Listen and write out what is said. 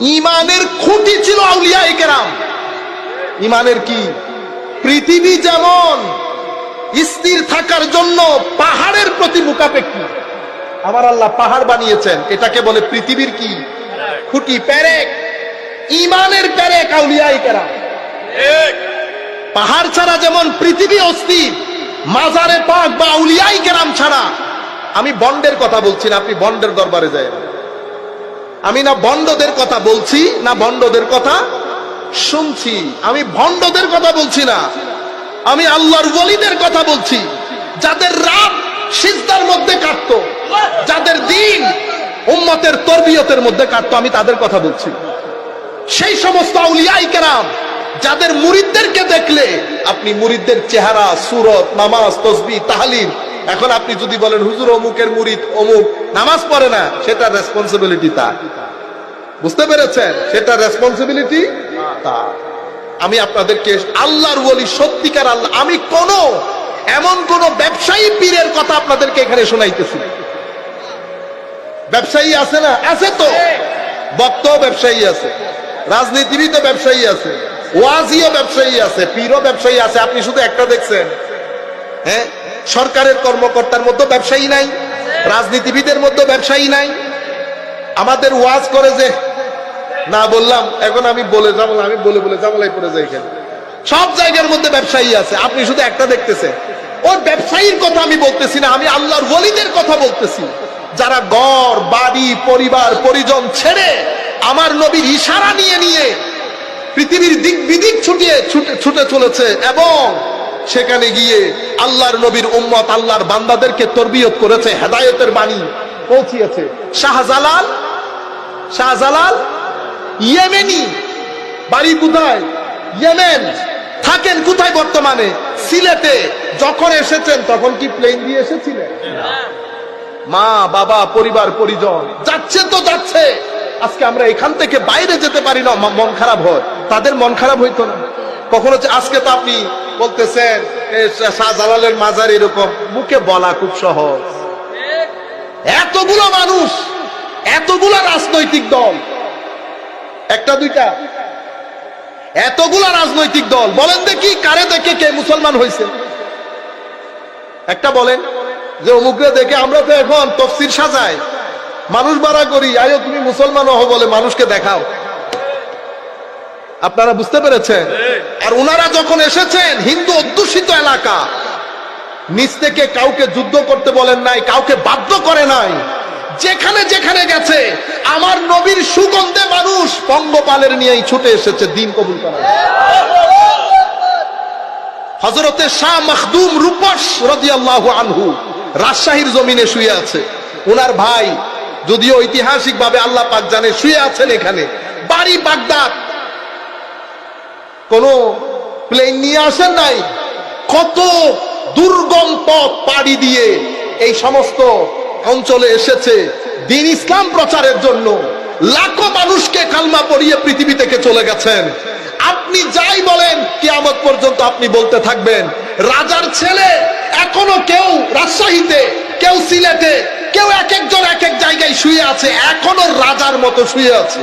ইমানের খুঁটি ছিল আউলিয়া কেরাম। ইমানের কি? পৃথিবী যেমন স্থির থাকার জন্য পাহাড়ের প্রতি মুখাপেক্ষী। আমার আল্লাহ পাহাড় বানিয়েছেন, এটাকে বলে পৃথিবীর কি? খুঁটি প্যারেক ইমানের প্যারেক আউলিয়া কেরাম। পাহাড় ছাড়া যেমন পৃথিবী অস্থির, মাজারে পাক বা আউলিয়াই কেরাম ছাড়া, আমি বন্ডের কথা বলছি না, আপনি বন্ডের দরবারে যায় না আমি না বন্ডদের কথা বলছি, না বন্ডদের কথা শুনছি। আমি ভণ্ডদের কথা বলছি না। আমি আল্লাহর ওলিদের কথা বলছি। যাদের রাত সিজদার মধ্যে কাটত, যাদের দিন উম্মতের তরবিয়তের মধ্যে কাটত, আমি তাদের কথা বলছি। সেই সমস্ত আউলিয়াই কেরাম, যাদের মুরিদদেরকে দেখলে আপনি মুরিদদের চেহারা, সুরত, নামাজ, তসবি তাহালিম এখন আপনি যদি বলেন, হুজুর, অমুকের মুরিদ অমুক, নামাজ পড়ে না সেটা রেসপন্সিবিলিটি তার। বুঝতে পেরেছেন? সেটা রেসপন্সিবিলিটি আমি আপনাদেরকে আল্লাহর বলি সত্যিকার আল্লাহ, আমি কোন, এমন কোন ব্যবসায়ী পীরের কথা আপনাদেরকে এখানে শোনাইতেছি ব্যবসায়ী আছে না? আছে তো। বক্ত ব্যবসায়ী আছে, রাজনীতিবিদও ব্যবসায়ী আছে, ওয়াজিও ব্যবসায়ী আছে, পীরও ব্যবসায়ী আছে। আপনি শুধু একটা দেখছেন হ্যাঁ? সরকারের কর্মকর্তার মধ্যে ব্যবসায়ী নাই, রাজনীতিবিদের মধ্যে ব্যবসায়ী নাই। আমাদের ওয়াজ করে যে না বললাম, এখন আমি বলে যাব আমি বলে বলে জামালাই পড়ে যাই এখানে। সব জায়গার মধ্যে ব্যবসায়ী আছে, আপনি শুধু একটা দেখতেছে ওর ব্যবসায়ীর কথা আমি বলতেছি না, আমি আল্লাহর ওলিদের কথা বলতেছি। যারা গড় বাড়ি, পরিবার, পরিজন ছেড়ে আমার নবীর ইশারা নিয়ে নিয়ে পৃথিবীর দিক বিদিক ছুটিয়ে ছুটে ছুটে চলেছে এবং সেখানে গিয়ে আল্লাহর নবীর উম্মত আল্লাহর বান্দাদেরকে তরবিয়ত করেছে, হেদায়তের বাণী পৌঁছিয়েছে। শাহজালাল শাহজালাল ইয়েমেনি, বাড়ি কোথায়? ইয়েমেন। থাকেন কোথায় বর্তমানে? সিলেটে। যখন এসেছেন, তখন কি প্লেন দিয়ে এসেছিলেন? মা, বাবা, পরিবার, পরিজন। যাচ্ছে তো যাচ্ছে। আজকে আমরা এখান থেকে বাইরে যেতে পারি না মন খারাপ হয়। তাদের মন খারাপ হইতো না। কখনো আজকে তো আপনি বলতেছেন শাহজালালের মাজার এরকম। মুখে বলা খুব সহজ। এতগুলো মানুষ, এতগুলো রাজনৈতিক দল একটা, দুইটা। এতগুলা রাজনৈতিক দল, বলেন দেখি কারে দেখে কে মুসলমান হয়েছে একটা বলেন যে অমুকরে দেখে আমরা তো এখন তফসির সাজাই। মানুষ বাড়া করি, আয়ো তুমি মুসলমান হও বলে মানুষকে দেখাও। আপনারা বুঝতে পেরেছেন? আর ওনারা যখন এসেছেন, হিন্দু অধ্যুষিত এলাকা নিচ থেকে কাউকে যুদ্ধ করতে বলেন নাই, কাউকে বাধ্য করে নাই। যেখানে যেখানে গেছে, আমার নবীর সুগন্ধে মানুষ পঙ্গপালের নিয়েই ছুটে এসেছে, দিন কবুল করা। হজরতে শাহ মখদুম রূপস রাদিয়াল্লাহু আনহু রাজশাহীর জমিনে শুয়ে আছে। ওনার ভাই যদিও ঐতিহাসিক ভাবে আল্লাহ পাক জানে, শুয়ে আছেন এখানে। বাড়ি বাগদাদ। কোন প্লেন নিয়ে আসেন নাই। কত দুর্গম পথ পাড়ি দিয়ে এই সমস্ত অঞ্চলে এসেছে দিন ইসলাম প্রচারের জন্য। লাখো মানুষকে কালমা পড়িয়ে পৃথিবী থেকে চলে গেছেন। আপনি যাই বলেন, কিয়ামত পর্যন্ত আপনি বলতে থাকবেন, রাজার ছেলে এখনও কেউ রাজশাহীতে, কেউ সিলেটে, কেউ এক একজন এক এক জায়গায় শুয়ে আছে, এখনও রাজার মতো শুয়ে আছে।